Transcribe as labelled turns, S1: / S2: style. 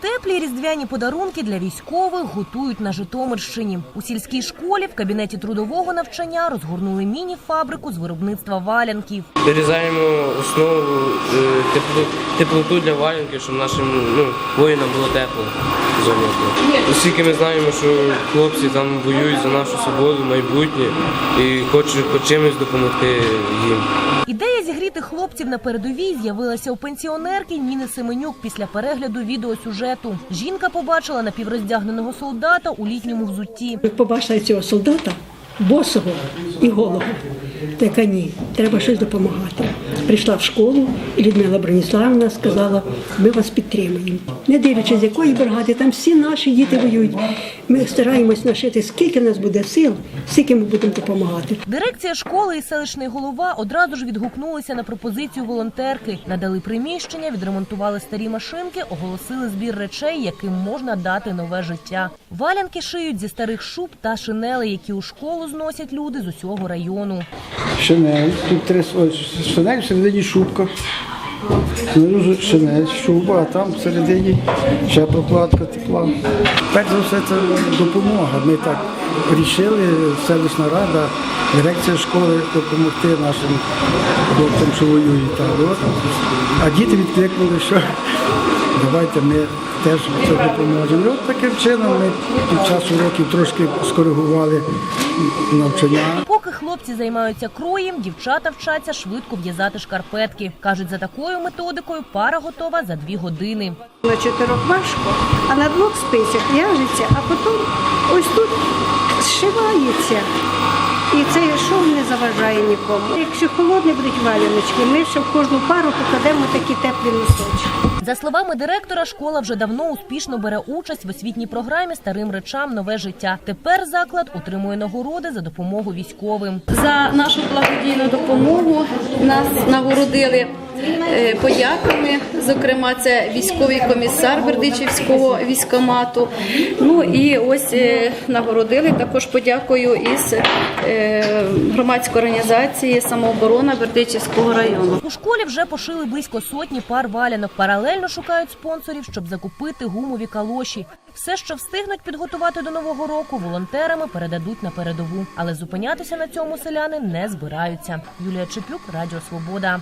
S1: Теплі різдвяні подарунки для військових готують на Житомирщині. У сільській школі в кабінеті трудового навчання розгорнули міні-фабрику з виробництва валянків.
S2: Вирізаємо основу е, теплоту для валянки, щоб нашим ну, воїнам було тепло Оскільки ми знаємо, що хлопці там воюють за нашу свободу, майбутнє і хочуть хоч чимось допомогти їм.
S1: Ідея зігріти хлопців на передовій з'явилася у пенсіонерки Ніни Семенюк після перегляду відеосюжету. Жінка побачила напівроздягненого солдата у літньому взутті.
S3: Побачила цього солдата, босого і голого, така ні, треба щось допомагати. Прийшла в школу, і Людмила Броніславівна сказала, ми вас підтримуємо. Не дивлячись, з якої бригади, там всі наші діти воюють. Ми стараємось нашити, скільки в нас буде сил, скільки ми будемо допомагати.
S1: Дирекція школи і селищний голова одразу ж відгукнулися на пропозицію волонтерки. Надали приміщення, відремонтували старі машинки, оголосили збір речей, яким можна дати нове життя. Валянки шиють зі старих шуб та шинелей, які у школу зносять люди з усього району.
S4: Шинель, тут три ось шинель, всередині шубка. Знизу шинель, шуба, а там всередині ще прокладка тепла. Перш за все це допомога. Ми так вирішили, селищна рада, дирекція школи допомогти нашим хлопцям, що воюють. А діти відкликнули, що давайте ми теж це допоможемо. І от таким чином ми під час уроків трошки скоригували навчання.
S1: Поки хлопці займаються кроєм, дівчата вчаться швидко в'язати шкарпетки. кажуть, за такою методикою пара готова за дві години.
S5: На чотирьох важко, а на двох спицях в'яжеться, а потім ось тут зшивається. І шов не заважає нікому. Якщо холодні будуть валяночки, ми ще в кожну пару покладемо такі теплі носочки.
S1: За словами директора, школа вже давно успішно бере участь в освітній програмі Старим речам нове життя. Тепер заклад отримує нагороди за допомогу військовим.
S6: За нашу благодійну допомогу нас нагородили подяками. Зокрема, це військовий комісар Бердичівського військомату. Ну і ось е, нагородили також подякою із е, громадської організації самооборона Бердичівського району.
S1: У школі вже пошили близько сотні пар валянок. Паралельно шукають спонсорів, щоб закупити гумові калоші. Все, що встигнуть підготувати до нового року, волонтерами передадуть на передову. Але зупинятися на цьому селяни не збираються. Юлія Чеплюк, Радіо Свобода.